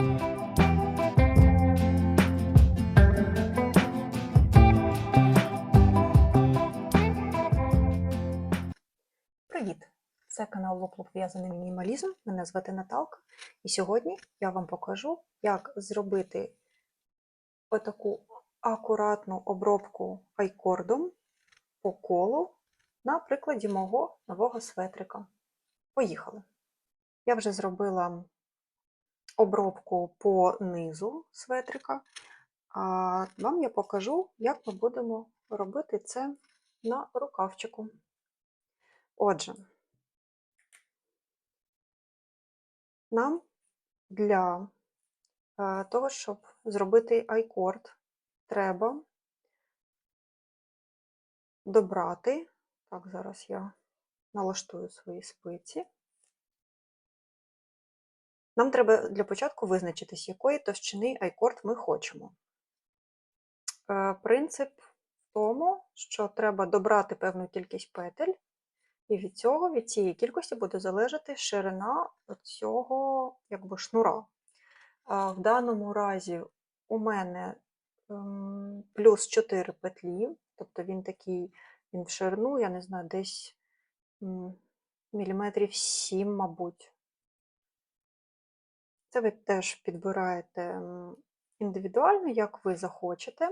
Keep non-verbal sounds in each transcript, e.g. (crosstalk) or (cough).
Привіт! Це канал Лоплоп В'язаний мінімалізм. Мене звати Наталка. І сьогодні я вам покажу, як зробити отаку акуратну обробку айкордом по колу на прикладі мого нового светрика. Поїхали! Я вже зробила обробку по низу светрика, а вам я покажу, як ми будемо робити це на рукавчику. Отже, нам для е, того, щоб зробити айкорд, треба добрати, так, зараз я налаштую свої спиці. Нам треба для початку визначитись, якої товщини айкорд ми хочемо. Е, Принцип в тому, що треба добрати певну кількість петель, і від цього, від цієї кількості буде залежати ширина цього якби, шнура. В даному разі у мене ем, плюс 4 петлі, тобто він такий, він в ширину, я не знаю, десь міліметрів 7, мабуть. Це ви теж підбираєте індивідуально, як ви захочете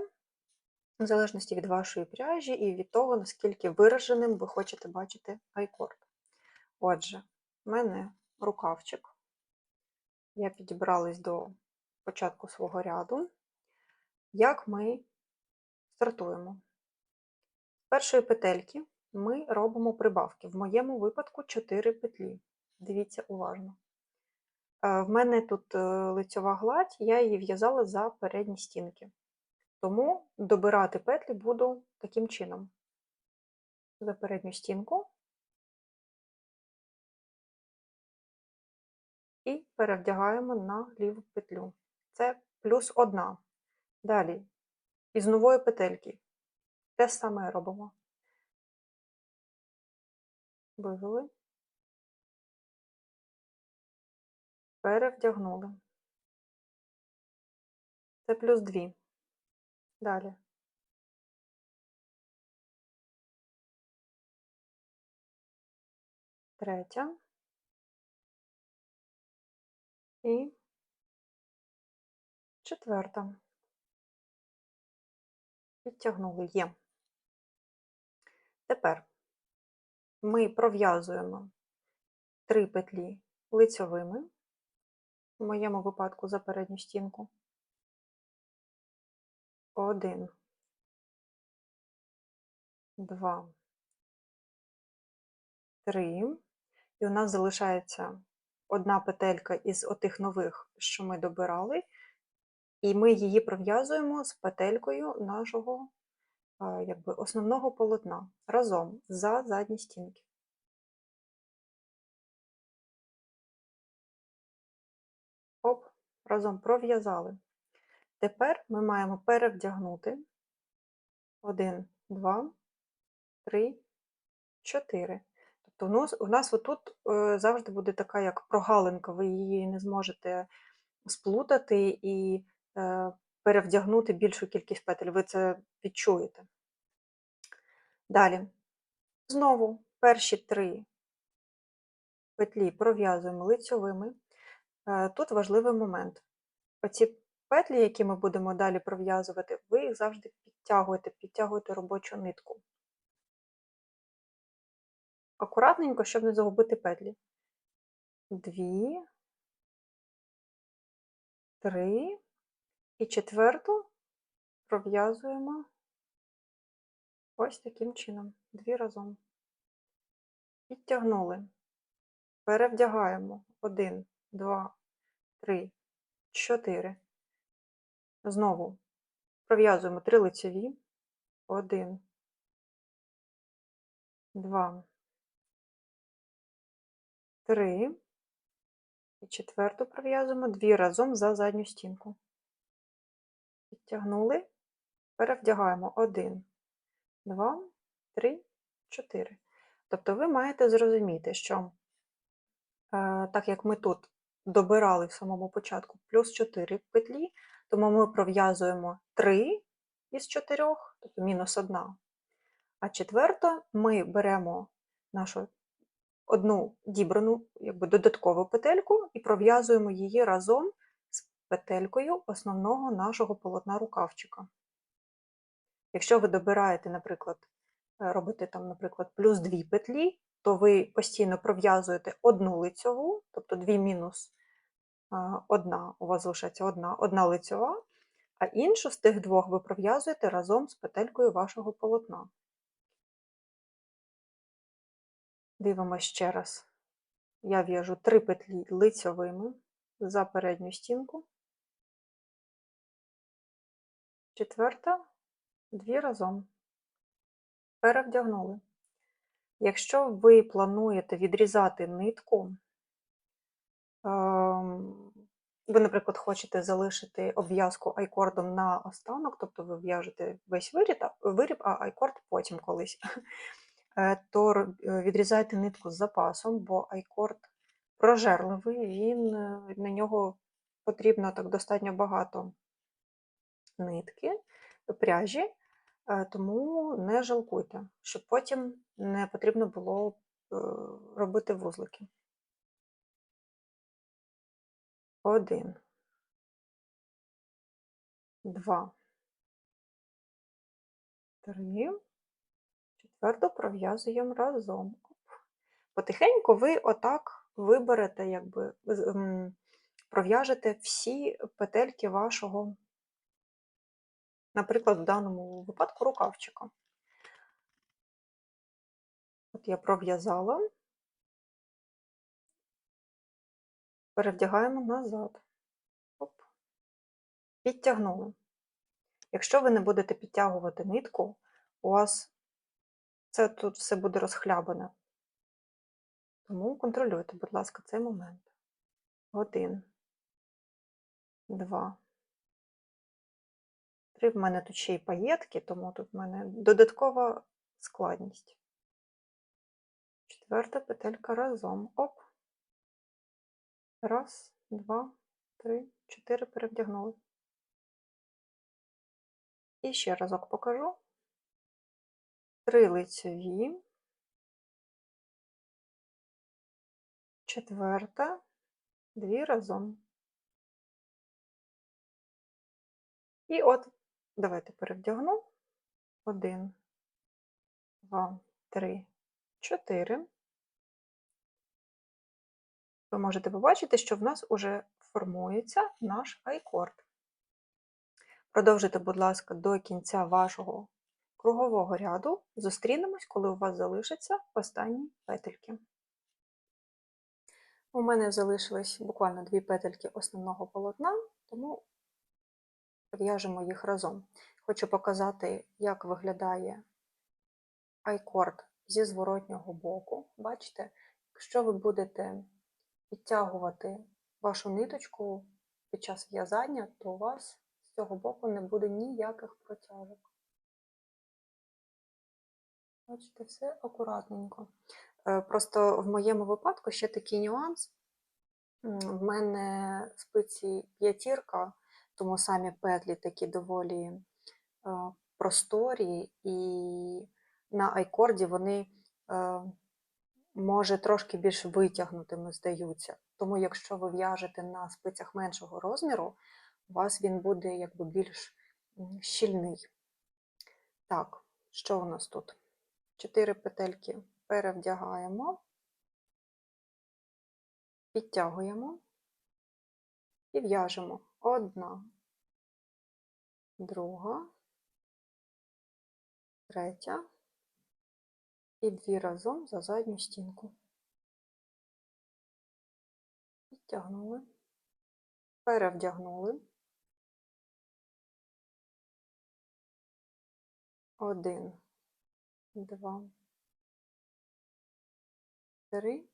в залежності від вашої пряжі і від того, наскільки вираженим ви хочете бачити айкорд. Отже, в мене рукавчик. Я підібралась до початку свого ряду. Як ми стартуємо? З першої петельки ми робимо прибавки. В моєму випадку 4 петлі. Дивіться уважно. В мене тут е, лицьова гладь, я її в'язала за передні стінки. Тому добирати петлі буду таким чином. За передню стінку і перевдягаємо на ліву петлю. Це плюс одна. Далі, із нової петельки. Те саме робимо. Вивели, перевдягнули. Це плюс дві. Далі. Третя. І четверта. Підтягнули є. Тепер ми пров'язуємо три петлі лицьовими, в моєму випадку за передню стінку. Один, два, три. І у нас залишається одна петелька із отих нових, що ми добирали, і ми її пров'язуємо з петелькою нашого якби, основного полотна разом за задні стінки. Разом пров'язали. Тепер ми маємо перевдягнути 1, 2, 3, 4. Тобто у нас, у нас отут е, завжди буде така як прогалинка, ви її не зможете сплутати і е, перевдягнути більшу кількість петель. Ви це відчуєте. Далі. Знову перші три петлі пров'язуємо лицьовими. Е, Тут важливий момент. Оці петлі, які ми будемо далі пров'язувати, ви їх завжди підтягуєте, підтягуєте робочу нитку. Акуратненько, щоб не загубити петлі. Дві, три і четверту пров'язуємо ось таким чином, дві разом. Підтягнули. Перевдягаємо один, два, три, чотири. Знову пров'язуємо три лицеві. Один, два, три. І четверту пров'язуємо дві разом за задню стінку. Підтягнули, перевдягаємо один, два, три, чотири. Тобто ви маєте зрозуміти, що е, так як ми тут добирали в самому початку плюс 4 петлі, тому ми пров'язуємо 3 із 4, тобто мінус 1. А четверта ми беремо нашу одну дібрану якби додаткову петельку і пров'язуємо її разом з петелькою основного нашого полотна рукавчика. Якщо ви добираєте, наприклад, е, робите там, наприклад, плюс 2 петлі, то ви постійно пров'язуєте одну лицьову, тобто 2 мінус одна, у вас залишається одна, одна лицьова, а іншу з тих двох ви пров'язуєте разом з петелькою вашого полотна. Дивимося ще раз. Я в'яжу 3 петлі лицьовими за передню стінку. Четверта, дві разом. Перевдягнули. Якщо ви плануєте відрізати нитку, ем, ви, наприклад, хочете залишити обв'язку айкордом на останок, тобто ви в'яжете весь виріб, а айкорд потім колись, (laughs) е, то е, відрізайте нитку з запасом, бо айкорд прожерливий, він, е, на нього потрібно так достатньо багато нитки, пряжі, тому не жалкуйте, щоб потім не потрібно було е, робити вузлики. Один, два, три. Четверту пров'язуємо разом. Потихеньку ви отак виберете, якби пров'яжете всі петельки вашого, наприклад, в даному випадку рукавчика. От я пров'язала, перевдягаємо назад. Оп. Підтягнули. Якщо ви не будете підтягувати нитку, у вас це тут все буде розхлябане. Тому контролюйте, будь ласка, цей момент. Один, два. В мене тут ще й паєтки, тому тут в мене додаткова складність. Четверта петелька разом. Оп. Раз, два, три, чотири перевдягнули. І ще разок покажу. Три лицеві. Четверта, дві разом. І от, давайте перевдягну. Один, два, три, чотири. Ви можете побачити, що в нас уже формується наш айкорд. Продовжуйте, будь ласка, до кінця вашого кругового ряду. Зустрінемось, коли у вас залишаться останні петельки. У мене залишилось буквально дві петельки основного полотна, тому в'яжемо їх разом. Хочу показати, як виглядає айкорд зі зворотнього боку. Бачите, якщо ви будете підтягувати вашу ниточку під час в'язання, то у вас з цього боку не буде ніяких протяжок. Бачите, все акуратненько. Е, Просто в моєму випадку ще такий нюанс. В мене спиці п'ятірка, тому самі петлі такі доволі е, просторі, і на айкорді вони е, може трошки більш витягнутими здаються. Тому якщо ви в'яжете на спицях меншого розміру, у вас він буде якби більш щільний. Так, що у нас тут? Чотири петельки перевдягаємо, підтягуємо і в'яжемо одна, друга, третя. І дві разом за задню стінку. Підтягнули, перевдягнули. Один, два, три.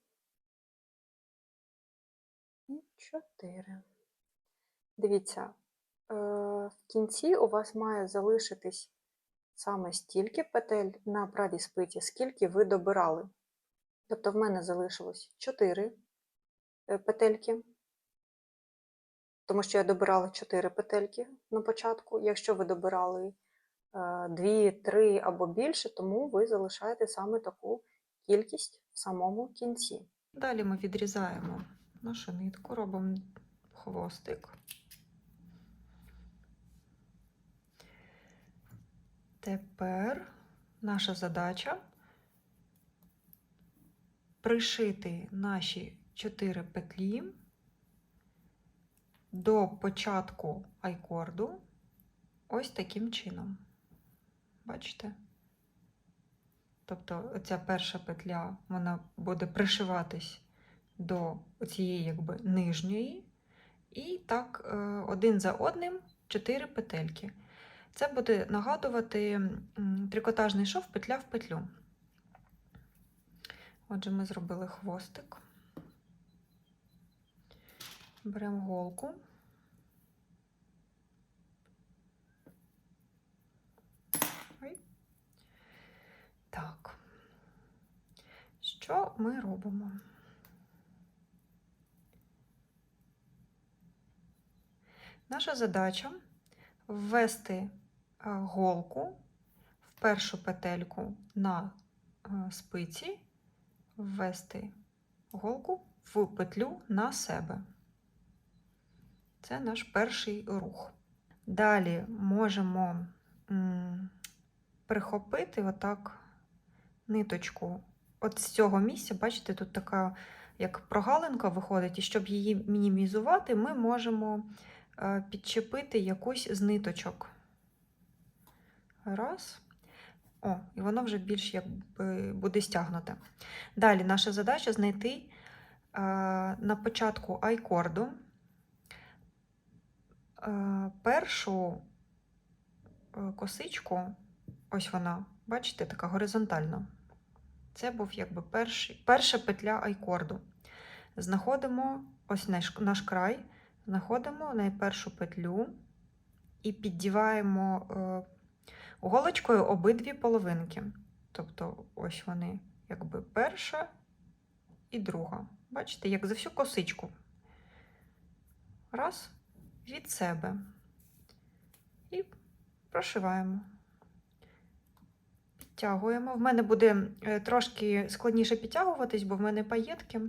І чотири. Дивіться, е, в кінці у вас має залишитись саме стільки петель на правій спиці, скільки ви добирали. Тобто в мене залишилось 4 петельки тому що я добирала 4 петельки на початку. Якщо ви добирали 2, 3 або більше, тому ви залишаєте саме таку кількість в самому кінці. Далі ми відрізаємо нашу нитку, робимо хвостик. Тепер наша задача пришити наші 4 петлі до початку айкорду ось таким чином. Бачите? Тобто ця перша петля вона буде пришиватись до цієї якби нижньої, і так е, один за одним 4 петельки. Це буде нагадувати трикотажний шов петля в петлю. Отже, ми зробили хвостик. Беремо голку. Ой. Так. Що ми робимо? Наша задача ввести голку в першу петельку на е, спиці, ввести голку в петлю на себе. Це наш перший рух. Далі можемо прихопити отак ниточку. От з цього місця, бачите, тут така як прогалинка виходить, і щоб її мінімізувати, ми можемо е, підчепити якусь з ниточок. Раз. О, і воно вже більш якби буде стягнуте. Далі наша задача знайти е, на початку айкорду е, першу е, косичку, ось вона, бачите, така горизонтальна. Це був якби перший, перша петля айкорду. Знаходимо ось наш, наш край, знаходимо найпершу петлю і піддіваємо голочкою обидві половинки. Тобто, ось вони, якби перша і друга. Бачите, як за всю косичку. Раз, від себе. І прошиваємо. Підтягуємо. В мене буде е, трошки складніше підтягуватись, бо в мене паєтки,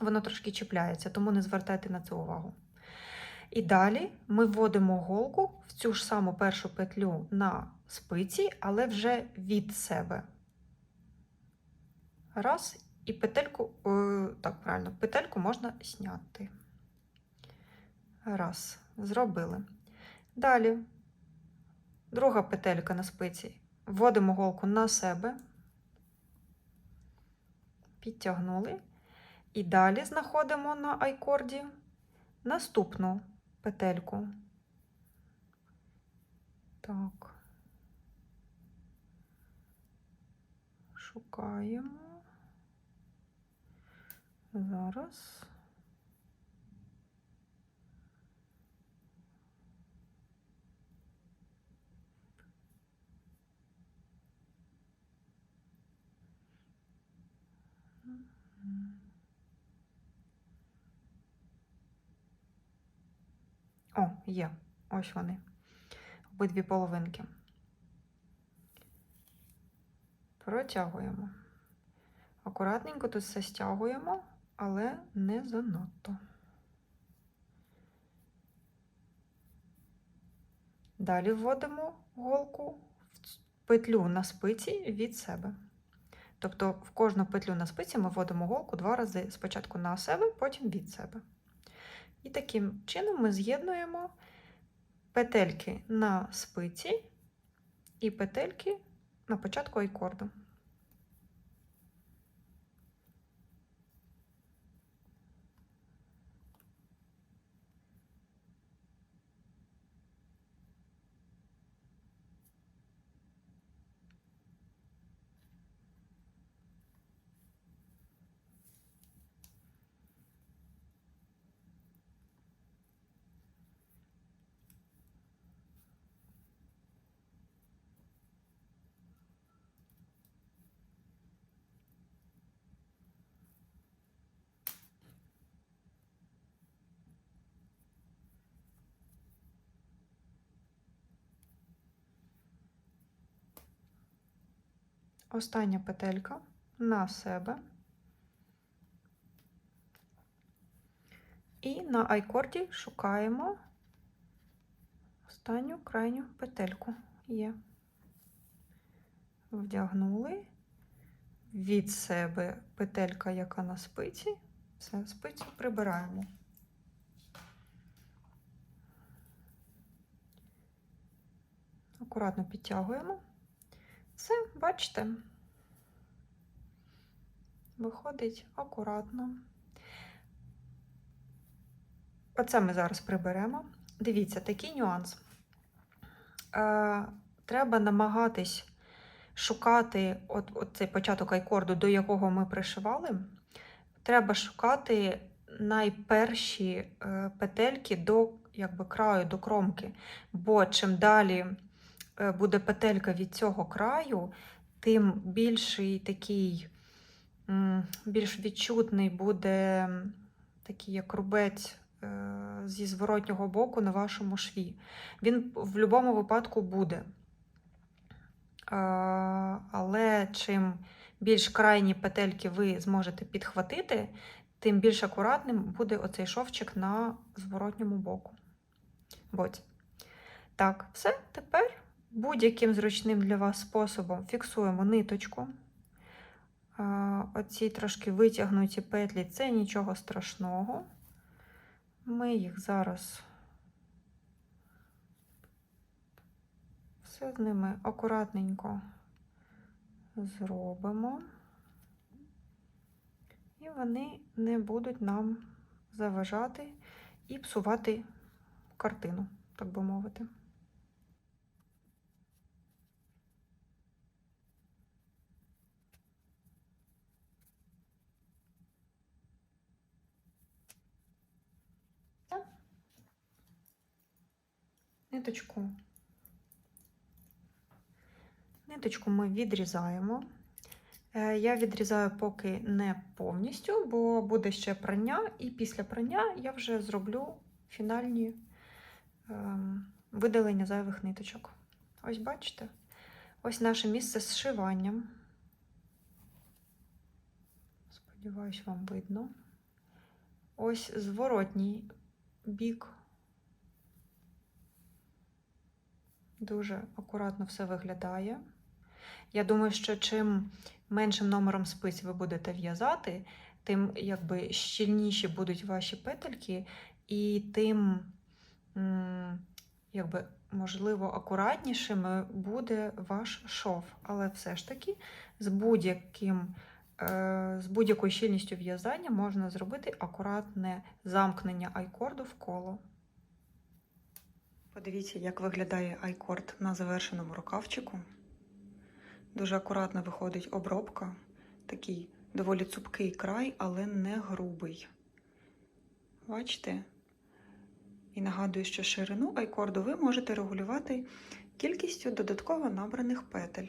воно трошки чіпляється, тому не звертайте на це увагу. І далі ми вводимо голку в цю ж саму першу петлю на спиці, але вже від себе. Раз, і петельку, е, так, правильно, петельку можна зняти. Раз, зробили. Далі друга петелька на спиці. Вводимо голку на себе, підтягнули. І далі знаходимо на айкорді наступну петельку. Так. Шукаємо. Зараз. О, є. Ось вони. Обидві половинки. Протягуємо. Акуратненько тут все стягуємо, але не занадто. Далі вводимо голку в петлю на спиці від себе. Тобто в кожну петлю на спиці ми вводимо голку два рази спочатку на себе, потім від себе. І таким чином ми з'єднуємо петельки на спиці і петельки на початку айкорду. Остання петелька на себе. І на айкорді шукаємо останню крайню петельку. Є. Вдягнули від себе петелька, яка на спиці. Все, спицю прибираємо. Акуратно підтягуємо. Все, бачите, виходить акуратно. Оце ми зараз приберемо. Дивіться, такий нюанс. Е, треба намагатись шукати от, от цей початок айкорду, до якого ми пришивали. Треба шукати найперші е, петельки до якби, краю, до кромки. Бо чим далі буде петелька від цього краю, тим більший такий, більш відчутний буде такий як рубець е, зі зворотнього боку на вашому шві. Він в будь-якому випадку буде. Е, Але чим більш крайні петельки ви зможете підхватити, тим більш акуратним буде оцей шовчик на зворотньому боку. боці. Так, все, тепер будь-яким зручним для вас способом фіксуємо ниточку. Оці трошки витягнуті петлі це нічого страшного. Ми їх зараз все з ними акуратненько зробимо. І вони не будуть нам заважати і псувати картину, так би мовити. Ниточку. Ниточку ми відрізаємо. Е, Я відрізаю поки не повністю, бо буде ще прання, і після прання я вже зроблю фінальні ем, видалення зайвих ниточок. Ось бачите? Ось наше місце з зшиванням. Сподіваюсь, вам видно. Ось зворотній бік. Дуже акуратно все виглядає. Я думаю, що чим меншим номером спиць ви будете в'язати, тим якби щільніші будуть ваші петельки, і тим, якби, можливо, акуратнішим буде ваш шов. Але все ж таки з будь-яким. е, З будь-якою щільністю в'язання можна зробити акуратне замкнення айкорду в коло. Подивіться, як виглядає айкорд на завершеному рукавчику. Дуже акуратно виходить обробка. Такий доволі цупкий край, але не грубий. Бачите? І нагадую, що ширину айкорду ви можете регулювати кількістю додатково набраних петель.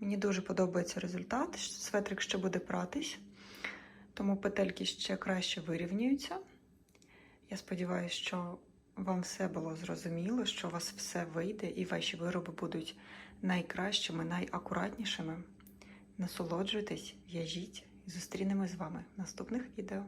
Мені дуже подобається результат. Светрик ще буде пратись, тому петельки ще краще вирівнюються. Я сподіваюся, що вам все було зрозуміло, що у вас все вийде і ваші вироби будуть найкращими, найакуратнішими. Насолоджуйтесь, в'яжіть і зустрінемось з вами в наступних відео.